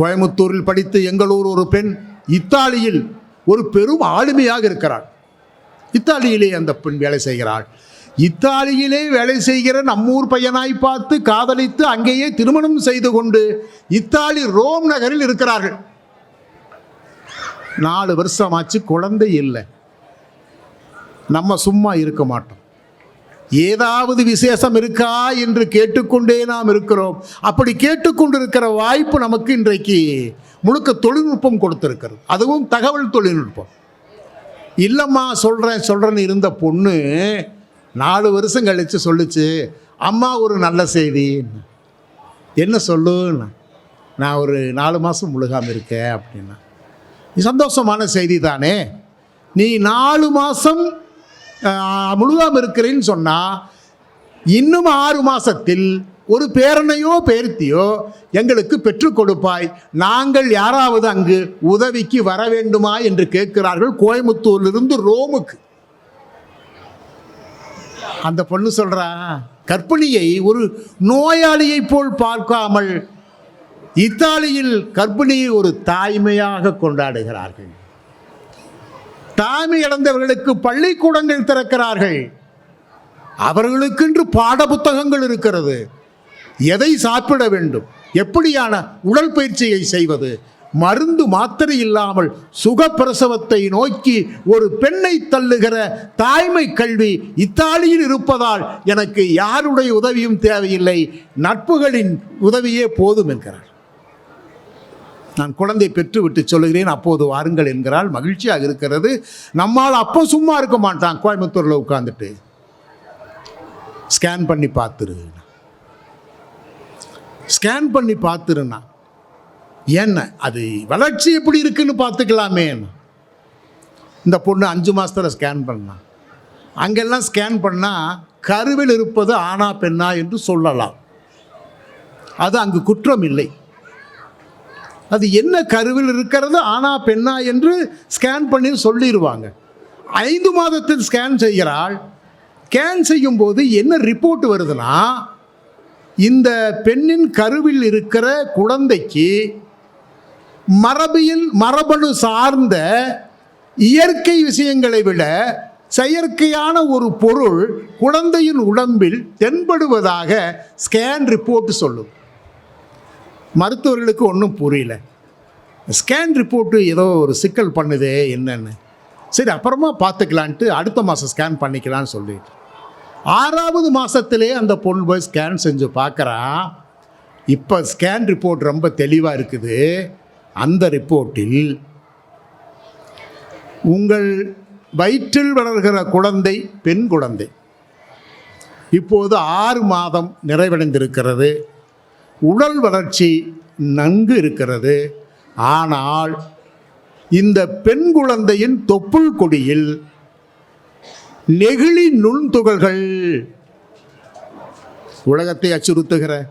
கோயமுத்தூரில் படித்து எங்களூர் ஒரு பெண் இத்தாலியில் ஒரு பெரும் ஆளுமையாக இருக்கிறாள். இத்தாலியிலே அந்த பெண் வேலை செய்கிறாள். இத்தாலியிலே வேலை செய்கிற நம்மூர் பையனாய் பார்த்து காதலித்து அங்கேயே திருமணம் செய்து கொண்டு இத்தாலி ரோம் நகரில் இருக்கிறார்கள். நாலு வருஷமாச்சு குழந்தை இல்லை. நம்ம சும்மா இருக்க மாட்டோம். ஏதாவது விசேஷம் இருக்கா என்று கேட்டுக்கொண்டே நாம் இருக்கிறோம். அப்படி கேட்டுக்கொண்டிருக்கிற வாய்ப்பு நமக்கு இன்றைக்கு முழுக்க தொழில்நுட்பம் கொடுத்துருக்கிறது. அதுவும் தகவல் தொழில்நுட்பம். இல்லைம்மா சொல்கிறேன் சொல்கிறேன்னு இருந்த பொண்ணு நாலு வருஷம் கழித்து சொல்லுச்சு அம்மா ஒரு நல்ல செய்தி. என்ன சொல்லுன்னு நான் ஒரு நாலு மாதம் முழுகாமல் இருக்கேன். அப்படின்னா சந்தோஷமான செய்தி தானே. நீ நாலு மாதம் முழுகாமல் இருக்கிறேன்னு சொன்னால் இன்னும் ஆறு மாதத்தில் ஒரு பேரனையோ பேர்த்தியோ எங்களுக்கு பெற்றுக் கொடுப்பாய். நாங்கள் யாராவது அங்கு உதவிக்கு வர வேண்டுமா என்று கேட்கிறார்கள் கோயம்புத்தூரிலிருந்து ரோமுக்கு. அந்த பொண்ணு சொல்றா கர்ப்பிணியை ஒரு நோயாளியைப் போல் பார்க்காமல் இத்தாலியில் கர்ப்பிணியை ஒரு தாய்மையாக கொண்டாடுகிறார்கள். தாய்மை இழந்தவர்களுக்கு பள்ளிக்கூடங்கள் திறக்கிறார்கள். அவர்களுக்கென்று பாட புத்தகங்கள் இருக்கிறது. எதை சாப்பிட வேண்டும்? எப்படியான உடற்பயிற்சியை செய்வது? மருந்து மாத்திரை இல்லாமல் சுகப்பிரசவத்தை நோக்கி ஒரு பெண்ணை தள்ளுகிற தாய்மை கல்வி இத்தாலியில் இருப்பதால் எனக்கு யாருடைய உதவியும் தேவையில்லை. நட்புகளின் உதவியே போதும் என்கிறார். நான் குழந்தை பெற்றுவிட்டு சொல்லுகிறேன் அப்போது வாருங்கள் என்கிறால் மகிழ்ச்சியாக இருக்கிறது. நம்மால் அப்போ சும்மா இருக்க மாட்டான். கோயம்புத்தூரில் உட்காந்துட்டு ஸ்கேன் பண்ணி பார்த்துரு. ஸ்கேன் பண்ணி பார்த்துருண்ணா என்ன? அது வளர்ச்சி எப்படி இருக்குன்னு பார்த்துக்கலாமே. இந்த பொண்ணு அஞ்சு மாதத்தில் ஸ்கேன் பண்ணான் அங்கெல்லாம் ஸ்கேன் பண்ணால் கருவில் இருப்பது ஆணா பெண்ணா என்று சொல்லலாம். அது அங்கு குற்றம் இல்லை. அது என்ன கருவில் இருக்கிறது? ஆனா பெண்ணா என்று ஸ்கேன் பண்ணி சொல்லிடுவாங்க. ஐந்து மாதத்தில் ஸ்கேன் செய்கிறாள். ஸ்கேன் செய்யும் போது என்ன ரிப்போர்ட் வருதுன்னா இந்த பெண்ணின் கருவில் இருக்கிற குழந்தைக்கு மரபியல் மரபணு சார்ந்த இயற்கை விஷயங்களை விட செயற்கையான ஒரு பொருள் குழந்தையின் உடம்பில் தென்படுவதாக ஸ்கேன் ரிப்போர்ட் சொல்லும். மருத்துவர்களுக்கு ஒன்றும் புரியல. ஸ்கேன் ரிப்போர்ட்டு ஏதோ ஒரு சிக்கல் பண்ணுதே என்னென்னு. சரி அப்புறமா பார்த்துக்கலான்ட்டு அடுத்த மாதம் ஸ்கேன் பண்ணிக்கலான்னு சொல்லிட்டு. ஆறாவது மாதத்துலேயே அந்த பொண்ணு போய் ஸ்கேன் செஞ்சு பார்க்குறான் இப்போ ஸ்கேன் ரிப்போர்ட் ரொம்ப தெளிவாக இருக்குது. அந்த ரிப்போர்ட்டில் உங்கள் வயிற்றில் வளர்கிற குழந்தை பெண் குழந்தை. இப்போது ஆறு மாதம் நிறைவடைந்திருக்கிறது. உடல் வளர்ச்சி நன்கு இருக்கிறது. ஆனால் இந்த பெண் குழந்தையின் தொப்புள் கொடியில் நெகிழி நுண்துகள்கள் உலகத்தை அச்சுறுத்துகிற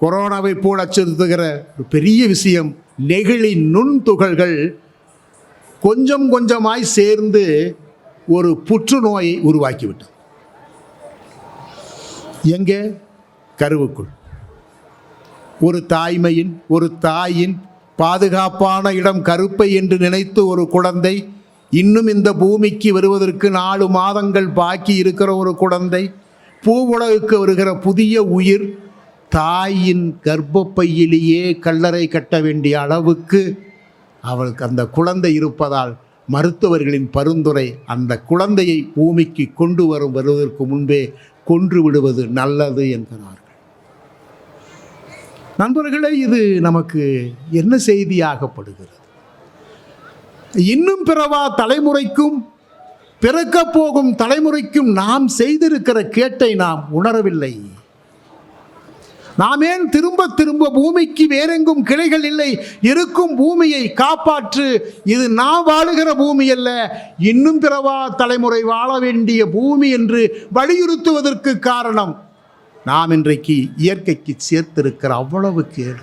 கொரோனாவை போல் அச்சுறுத்துகிற ஒரு பெரிய விஷயம். நெகிழி நுண்துகள்கள் கொஞ்சம் கொஞ்சமாய் சேர்ந்து ஒரு புற்றுநோயை உருவாக்கிவிட்டது. எங்கே? கருவுக்குள். ஒரு தாய்மையின் ஒரு தாயின் பாதுகாப்பான இடம் கருப்பை என்று நினைத்து ஒரு குழந்தை இன்னும் இந்த பூமிக்கு வருவதற்கு நாலு மாதங்கள் பாக்கி இருக்கிற ஒரு குழந்தை பூவுலகுக்கு வருகிற புதிய உயிர் தாயின் கர்ப்பப்பையிலேயே கல்லறை கட்ட வேண்டிய அளவுக்கு அவளுக்கு அந்த குழந்தை இருப்பதால் மருத்துவர்களின் பரிந்துரை அந்த குழந்தையை பூமிக்கு கொண்டு வரும் வருவதற்கு முன்பே கொன்று விடுவது நல்லது என்கிறார். நண்பர்களே இது நமக்கு என்ன செய்தியாகப்படுகிறது? இன்னும் பிறவா தலைமுறைக்கும் பிறக்கப் போகும் தலைமுறைக்கும் நாம் செய்திருக்கிற கேட்டை நாம் உணரவில்லை. நாம் ஏன் திரும்ப திரும்ப பூமிக்கு வேறெங்கும் கிளைகள் இல்லை? இருக்கும் பூமியை காப்பாற்று. இது நாம் வாழுகிற பூமி அல்ல. இன்னும் பிறவா தலைமுறை வாழ வேண்டிய பூமி என்று வலியுறுத்துவதற்கு காரணம் நாம் இன்றைக்கு இயற்கைக்கு சேர்த்திருக்கிற அவ்வளவு கேடு.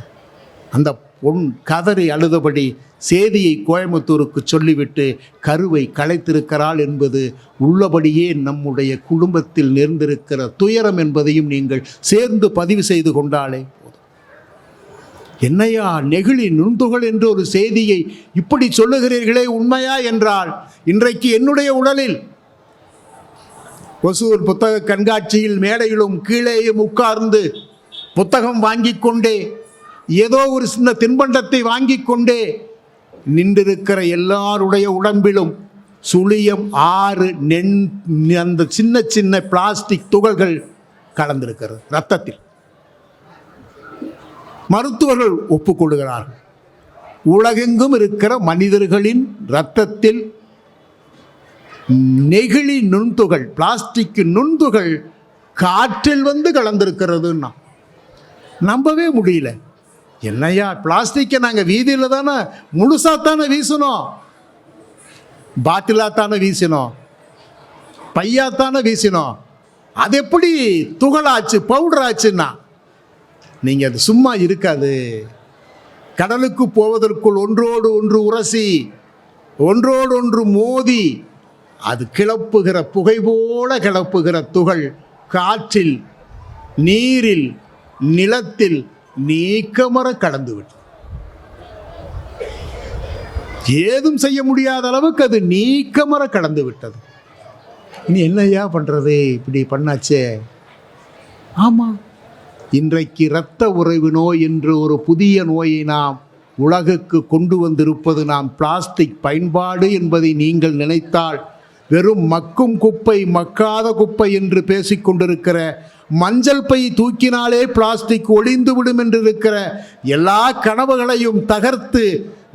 அந்த பொன் கதறி அழுதபடி சேதியை கோயம்புத்தூருக்கு சொல்லிவிட்டு கருவை களைத்திருக்கிறாள் என்பது உள்ளபடியே நம்முடைய குடும்பத்தில் நேர்ந்திருக்கிற துயரம் என்பதையும் நீங்கள் சேர்ந்து பதிவு செய்து கொண்டாலே என்னையா நெகிழி நுண்துகள் என்ற ஒரு செய்தியை இப்படி சொல்லுகிறீர்களே உண்மையா என்றால் இன்றைக்கு என்னுடைய உடலில் ஒசூர் புத்தக கண்காட்சியில் மேடையிலும் கீழேயும் உட்கார்ந்து புத்தகம் வாங்கிக் கொண்டே ஏதோ ஒரு சின்ன தின்பண்டத்தை வாங்கி கொண்டே நின்றிருக்கிற எல்லாருடைய உடம்பிலும் சுழியம் ஆறு நென் அந்த சின்ன சின்ன பிளாஸ்டிக் துகள்கள் கலந்திருக்கிறது ரத்தத்தில் மருத்துவர்கள் ஒப்புக்கொள்கிறார்கள். உலகெங்கும் இருக்கிற மனிதர்களின் இரத்தத்தில் நெகிழி நுண்துகள் பிளாஸ்டிக் நுண்துகள் காற்றில் வந்து கலந்திருக்கிறதுன்னா நம்பவே முடியல. என்னையா பிளாஸ்டிக்கை நாங்கள் வீதியில் தானே முழுசாக தானே வீசணும் பாட்டிலாக தானே வீசினோம்? பையாத்தானே வீசினோம்? அது எப்படி துகளாச்சு பவுடர் ஆச்சுன்னா நீங்கள் அது சும்மா இருக்காது. கடலுக்கு போவதற்குள் ஒன்றோடு ஒன்று உரசி ஒன்றோடு ஒன்று மோதி அது கிளப்புகிற புகை போல கிளப்புகிற துகள் காற்றில் நீரில் நிலத்தில் நீக்கமர கடந்து விட்டது ஏதும் செய்ய முடியாத அளவுக்கு அது நீக்கமர கடந்து விட்டது இனி என்னய்யா பண்ணுறது இப்படி பண்ணாச்சே. ஆமாம் இன்றைக்கு இரத்த உறைவு நோய் என்று ஒரு புதிய நோயை நாம் உலகுக்கு கொண்டு வந்திருப்பது நாம் பிளாஸ்டிக் பயன்பாடு என்பதை நீங்கள் நினைத்தால் வெறும் மக்கும் குப்பை மக்காத குப்பை என்று பேசிக்கொண்டிருக்கிற மஞ்சள் பை தூக்கினாலே பிளாஸ்டிக் ஒளிந்து விடும் என்று இருக்கிற எல்லா கனவுகளையும் தகர்த்து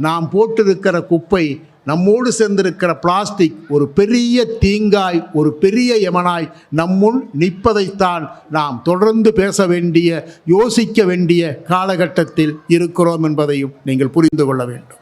நாம் போட்டிருக்கிற குப்பை நம்மோடு சேர்ந்திருக்கிற பிளாஸ்டிக் ஒரு பெரிய தீங்காய் ஒரு பெரிய யமனாய் நம்முள் நிற்பதைத்தான் நாம் தொடர்ந்து பேச வேண்டிய யோசிக்க வேண்டிய காலகட்டத்தில் இருக்கிறோம் என்பதையும் நீங்கள் புரிந்து கொள்ள வேண்டும்.